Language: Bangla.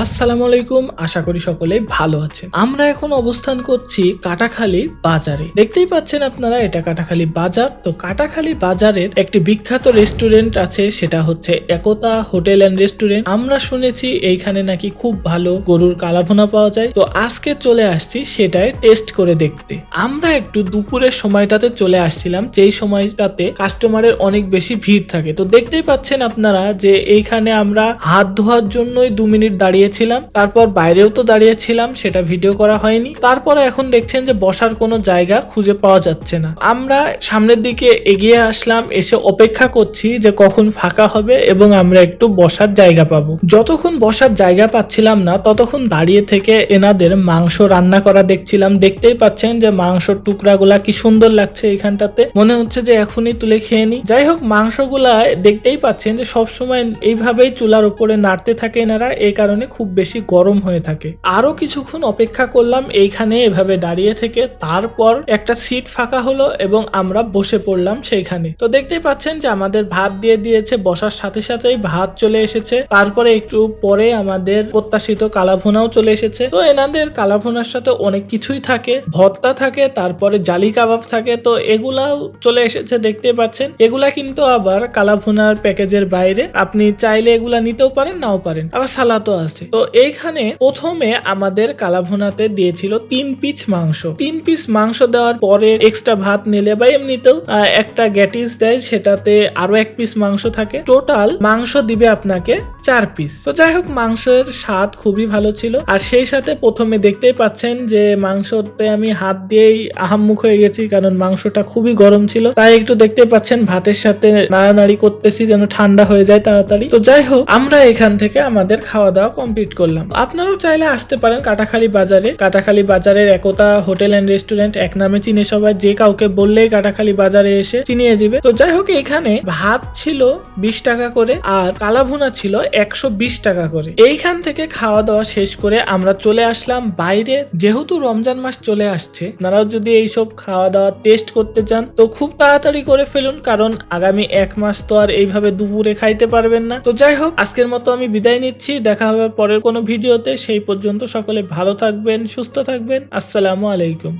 আসসালামু আলাইকুম, আশা করি সকলে ভালো আছেন। আমরা এখন অবস্থান করছি কাটাখালী বাজারে। দেখতেই পাচ্ছেন আপনারা, এটা কাটাখালী বাজার। তো কাটাখালী বাজারের একটি বিখ্যাত রেস্টুরেন্ট আছে, সেটা হচ্ছে একতা হোটেল অ্যান্ড রেস্টুরেন্ট। আমরা শুনেছি এইখানে নাকি খুব ভালো গরুর কালাভুনা পাওয়া যায়। তো আজকে চলে আসছি সেটাই টেস্ট করে দেখতে। আমরা একটু দুপুরের সময়টাতে চলে আসছিলাম, যেই সময়টাতে কাস্টমারের অনেক বেশি ভিড় থাকে। তো দেখতেই পাচ্ছেন আপনারা যে এইখানে আমরা হাত ধোয়ার জন্যই দু মিনিট দাঁড়িয়েছিলাম, তারপর বাইরেও তো দাঁড়িয়েছিলাম, সেটা ভিডিও করা হয়নি। তারপরে এখন দেখছেন যে বসার কোনো জায়গা খুঁজে পাওয়া যাচ্ছে না। আমরা সামনের দিকে এগিয়ে আসলাম, এসে অপেক্ষা করছি যে কখন ফাঁকা হবে এবং আমরা একটু বসার জায়গা পাবো। যতক্ষণ বসার জায়গা পাচ্ছিলাম না, ততক্ষণ দাঁড়িয়ে থেকে এনাদের মাংস রান্না করা দেখছিলাম। দেখতেই পাচ্ছেন যে মাংসর টুকরাগুলা কি সুন্দর লাগছে এখানটাতে। মনে হচ্ছে যে এখনই তুলে খেয়ে নি যাই হোক মাংসগুলা দেখতেই পাচ্ছেন যে সবসময় এইভাবেই চুলার উপরে নাড়তে থাকে এনারা, এই কারণে খুব বেশি গরম হয়ে থাকে। আরও কিছুক্ষণ অপেক্ষা করলাম এইখানে এভাবে দাঁড়িয়ে থেকে, তারপর একটা সিট ফাঁকা হলো এবং আমরা বসে পড়লাম সেইখানে। তো দেখতেই পাচ্ছেন যে আমাদের ভাত দিয়ে দিয়েছে, বসার সাথে সাথেই ভাত চলে এসেছে। তারপরে একটু পরে আমাদের প্রত্যাশিত কালাভুনাও চলে এসেছে। তো এনাদের কালাভুনার সাথে অনেক কিছুই থাকে, ভর্তা থাকে, তারপরে জালি কাবাব থাকে। তো এগুলাও চলে এসেছে দেখতে পাচ্ছেন। এগুলা কিন্তু আবার কালাভুনার প্যাকেজের বাইরে। আপনি চাইলে এগুলা নিতেও পারেন, নাও পারেন। আবার সালাতও আছে। তো এইখানে প্রথমে আমাদের কালাভুনাতে দিয়েছিল তিন পিস মাংস। তিন পিস মাংস দেওয়ার পরে এক্সট্রা ভাত নিলে বা এমনিতেও একটা গ্যাটিস দেয়, সেটাতে আরও এক পিস মাংস থাকে। টোটাল মাংস দিবে আপনাকে চার পিস তো যাই হোক, মাংসের স্বাদ খুবই ভালো ছিল। আর সেই সাথে প্রথমে দেখতেই পাচ্ছেন যে মাংসতে আমি হাত দিয়েই আহাম্মুখ হয়ে গেছি, কারণ মাংসটা খুবই গরম ছিল। তাই একটু দেখতে পাচ্ছেন ভাতের সাথে নাড়ানাড়ি করতেছি যেন ঠান্ডা হয়ে যায় তাড়াতাড়ি। তো যাই হোক, আমরা এখান থেকে আমাদের খাওয়া দাওয়া কমপ্লিট করলাম। আপনারাও চাইলে আসতে পারেন কাটাখালি বাজারে। কাটাখালি বাজারের একতা হোটেল এন্ড রেস্টুরেন্ট এক নামে চিনে সবাই। যে কাউকে বললেই কাটাখালি বাজারে এসে চিনিয়ে দিবে। তো যাই হোক এখানে ভাত ছিল বিশ টাকা করে আর কালাভুনা ছিল একশো বিশ টাকা করে। এইখান থেকে খাওয়া দাওয়া শেষ করে আমরা চলে আসলাম বাইরে। যেহেতু রমজান মাস চলে আসছে, আপনারাও যদি এইসব খাওয়া দাওয়া টেস্ট করতে চান, তো খুব তাড়াতাড়ি করে ফেলুন। কারণ আগামী এক মাস তো আর এইভাবে দুপুরে খাইতে পারবেন না। তো যাই হোক, আজকের মতো আমি বিদায় নিচ্ছি। দেখা হবে পরের কোনো ভিডিওতে সেই পর্যন্ত সকলে ভালো থাকবেন সুস্থ থাকবেন। আসসালামু আলাইকুম।